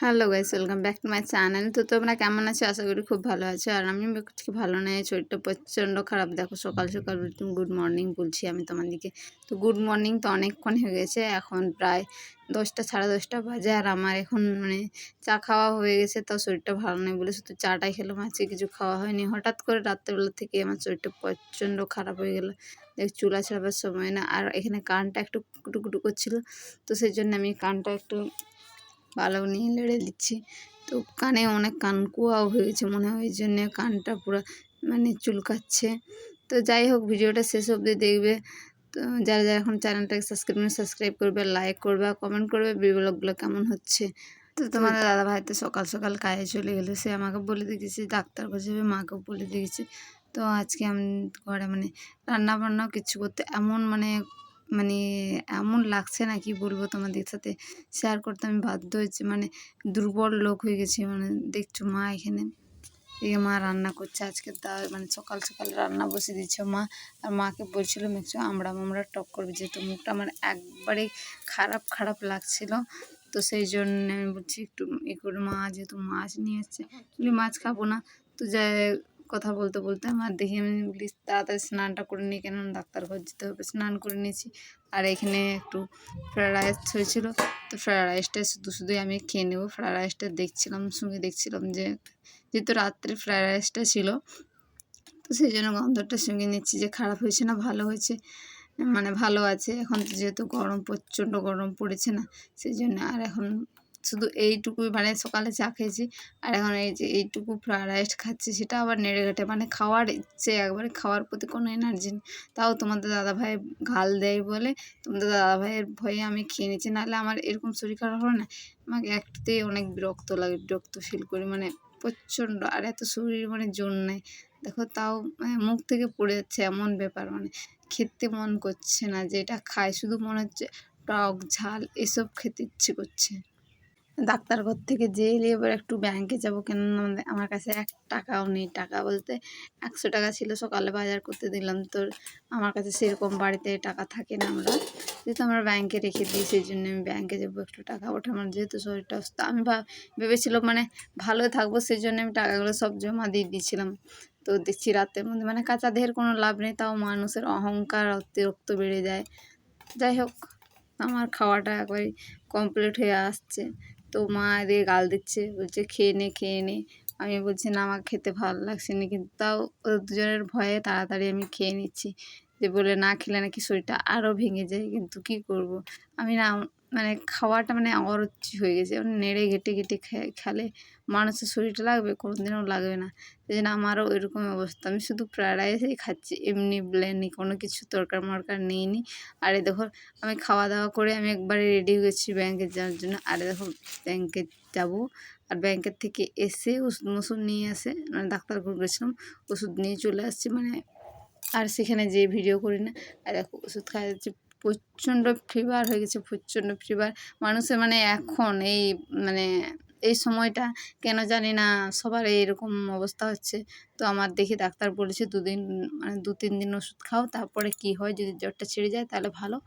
Hello guys, welcome back to my channel. তো তোমরা কেমন আছো? আশা করি খুব ভালো আছো। আর আমি আজকে ভালো নেই, শরীরটা প্রচণ্ড খারাপ। দেখো, সকাল সকাল গুড মর্নিং বলছি আমি তোমাদেরকে। তো গুড মর্নিং তো অনেকক্ষণ হয়ে গেছে, এখন প্রায় দশটা, সাড়ে দশটা বাজে। আর আমার এখন মানে চা খাওয়া হয়ে গেছে, তাও শরীরটা ভালো নেই বলে শুধু চাটাই খেলাম, আজকে কিছু খাওয়া হয়নি। হঠাৎ করে রাত্রেবেলা থেকে আমার শরীরটা প্রচণ্ড খারাপ হয়ে গেলো। দেখ, চুলা ছাড়াবার সময় না, আর এখানে কানটা একটু কুটুকুটু করছিল, তো সেই জন্য আমি কানটা একটু ভালো নিয়ে লেড়ে দিচ্ছি। তো কানে অনেক কান কুয়াও হয়েছে মনে হয় ওই জন্যে কানটা পুরো মানে চুলকাচ্ছে। তো যাই হোক ভিডিওটা শেষ অবধি দেখবে। তো যারা যারা এখন চ্যানেলটাকে সাবস্ক্রাইব করে সাবস্ক্রাইব করবে লাইক করবে কমেন্ট করবে ব্লগগুলো কেমন হচ্ছে। তো তোমাদের দাদা ভাই তো সকাল সকাল কাজে চলে গেলো সে আমাকে বলে দিয়েছে ডাক্তার কাছে মাকেও বলে দিয়েছে। তো আজকে আমি ঘরে মানে রান্না বান্নাও কিছু করতে এমন মানে মানে এমন লাগছে না কি বলব তোমাদের সাথে? শেয়ার করতে আমি বাধ্য হয়েছি। মানে দুর্বল লোক হয়ে গেছি। মানে দেখছ মা এখানে। এই মা রান্না করছে। আজকে তা মানে সকাল সকাল রান্না বসে দিচ্ছে মা। আর মাকে বলছিল মেকছো আমরা আমরা টক করবে। যেহেতু মুখটা আমার একবারে খারাপ খারাপ লাগছিল। তো সেই জন্য আমি বলছি, একটু এ করে মা। যেহেতু মাছ নিয়ে এসছে। মাছ খাব না। তো যাই কথা বলতে বলতে আমার দেখি আমি বলি, তাড়াতাড়ি স্নানটা করে নিই কেন? ডাক্তার ঘর যেতে হবে, স্নান করে নিয়েছি। আর এখানে একটু ফ্রায়েড রাইস হয়েছিল। তো ফ্রায়েড রাইসটা শুধু শুধুই আমি খেয়ে নেব। ফ্রায়েড রাইসটা দেখছিলাম, সঙ্গে দেখছিলাম যে, যেহেতু রাত্রে ফ্রায়েড রাইসটা ছিল, তো সেই জন্য গন্ধটা সঙ্গে নিচ্ছি যে খারাপ হয়েছে না ভালো হয়েছে। মানে ভালো আছে, এখন তো যেহেতু গরম, প্রচণ্ড গরম পড়েছে না, সেই জন্য আর এখন শুধু এইটুকুই মানে সকালে চা খেয়েছি আর এখন এই যে এইটুকু ফ্রায়েড রাইস খাচ্ছি সেটা আবার নেড়ে ঘেটে মানে খাওয়ার ইচ্ছে, একবারে খাওয়ার প্রতি কোনো এনার্জি নেই। তাও তোমাদের দাদাভাই ঘাল দেয় বলে তোমাদের দাদাভাইয়ের ভয়ে আমি খেয়ে নিচ্ছি। নাহলে আমার এরকম শরীর খারাপ হলে না, আমাকে একটাতেই অনেক বিরক্ত লাগে, বিরক্ত ফিল করি মানে প্রচণ্ড, আর এত শরীর মানে জোর নেই। দেখো তাও মানে মুখ থেকে পড়ে যাচ্ছে এমন ব্যাপার মানে খেতে মন করছে না যে এটা খায়, শুধু মনে হচ্ছে টক ঝাল, এসব খেতে ইচ্ছে করছে। ডাক্তার ঘর থেকে যেয়ে এবার একটু ব্যাংকে যাব। কেন আমার কাছে এক টাকাও নেই। টাকা বলতে একশো টাকা ছিল, সকালে বাজার করতে দিলাম। তো আমার কাছে সেরকম বাড়িতে টাকা থাকে না আমরা। যেহেতু আমরা ব্যাংকে রেখে দিই সেই জন্য আমি ব্যাংকে যাব একটু টাকা ওঠা আমার যেহেতু শরীরটা অসুস্থ, আমি ভেবেছিলাম মানে ভালো থাকব সেই জন্য আমি টাকাগুলো সব জমা দিয়ে দিয়েছিলাম। তো দেখছি রাতের মধ্যে। মানে কাঁচা দেহের কোনো লাভ নেই, তাও মানুষের অহংকার, অতিরিক্ত বেড়ে যায়। যাই হোক, আমার খাওয়াটা একবারে কমপ্লিট হয়ে আসছে। তো মা এদের গাল দিচ্ছে। বলছে, খেয়ে নে খেয়ে নে। আমি বলছি, না, আমার খেতে ভালো লাগছে না। কিন্তু তাও ওদের দুজনের ভয়ে তাড়াতাড়ি আমি খেয়ে নিচ্ছি। যে বলে না খেলে নাকি শরীরটা আরও ভেঙে যায়, কিন্তু কি করব? আমি না মানে খাওয়াটা মানে অরুচি হয়ে গেছে। মানে নেড়ে ঘেটে ঘেটে খেলে মানুষের শরীরটা লাগবে দিনও লাগবে না। সেই জন্য আমারও ওইরকম অবস্থা। আমি শুধু ফ্রায়েড রাইসেই খাচ্ছি, এমনি ব্লেনি কোনো কিছু তরকার মরকার নিইনি। আর এ দেখো, আমি খাওয়া দাওয়া করে আমি একবারে রেডি হয়ে গেছি ব্যাংকে যাওয়ার জন্য। আর দেখো ব্যাংকে যাব। আর ব্যাংকের থেকে এসে ওষুধ মশুদ নিয়ে আসে মানে ডাক্তার ঘুরে গেছিলাম, ওষুধ নিয়ে চলে আসছি। মানে আর সেখানে যে ভিডিও করি না। আর দেখো, ওষুধ খাওয়া যাচ্ছে, প্রচণ্ড ফিভার হয়ে গেছে, প্রচণ্ড ফিভার মানুষের মানে এখন এই মানে এই সময়টা কেন জানি না, সবার এইরকম অবস্থা হচ্ছে। তো আমার দেখে ডাক্তার বলেছে, দুদিন মানে দু, তিন দিন ওষুধ খাও, তারপরে কি হয়, যদি জ্বরটা ছেড়ে যায় তাহলে ভালো।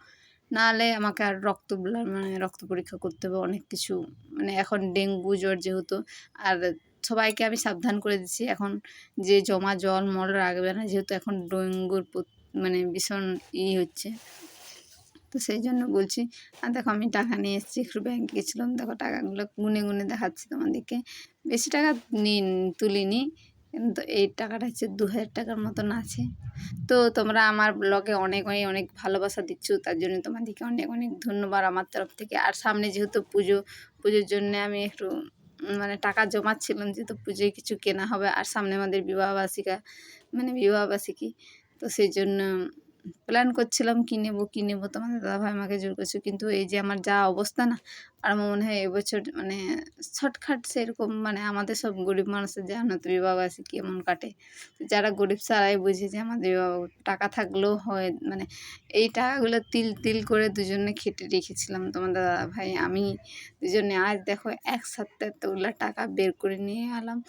নাহলে আমাকে আর রক্ত মানে রক্ত পরীক্ষা করতে হবে, অনেক কিছু। মানে এখন ডেঙ্গু, জ্বর যেহেতু, আর সবাইকে আমি সাবধান করে দিচ্ছি। এখন যে জমা জল মল রাখবে না, যেহেতু এখন ডেঙ্গুর মানে ভীষণ ই হচ্ছে। তো সেই জন্য বলছি, আর দেখো আমি টাকা নিয়ে এসেছি, একটু ব্যাংকে গেছিলাম, দেখো টাকাগুলো গুনে গুনে দেখাচ্ছি তোমাদেরকে। বেশি টাকা নিন তুলিনি, কিন্তু এই টাকাটা হচ্ছে দু হাজার টাকার মতন আছে। তো তোমরা আমার ব্লগে অনেক অনেক অনেক ভালোবাসা দিচ্ছ, তার জন্য তোমাদেরকে অনেক অনেক ধন্যবাদ আমার তরফ থেকে। আর সামনে যেহেতু পুজো, পুজোর জন্য আমি একটু মানে টাকা জমাচ্ছিলাম যেহেতু পুজোয় কিছু কেনা হবে। আর সামনে আমাদের বিবাহবার্ষিকা মানে বিবাহবার্ষিকী। তো সেই জন্য প্ল্যান করছিলাম কী নেব কী নেব? তোমাদের দাদাভাই আমাকে জোর করছে, কিন্তু এই যে আমার যা অবস্থা না, আর আমার মনে হয় এবছর মানে শর্টকাট সেরকম মানে আমাদের সব গরিব মানুষের জানো তো বিবাহবাসী কেমন কাটে? যারা গরিব সারাই বুঝে যে আমাদের টাকা থাকলেও হয় মানে এই টাকাগুলো তিল তিল করে দুজনে খেটে রেখেছিলাম। তোমাদের দাদা ভাই আমি দুজনে আজ দেখো একসাথে এতগুলো টাকা বের করে নিয়ে এলাম।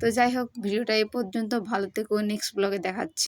তো যাই হোক, ভিডিওটা এই পর্যন্ত, ভালো থেকো নেক্সট ব্লগে দেখাচ্ছি।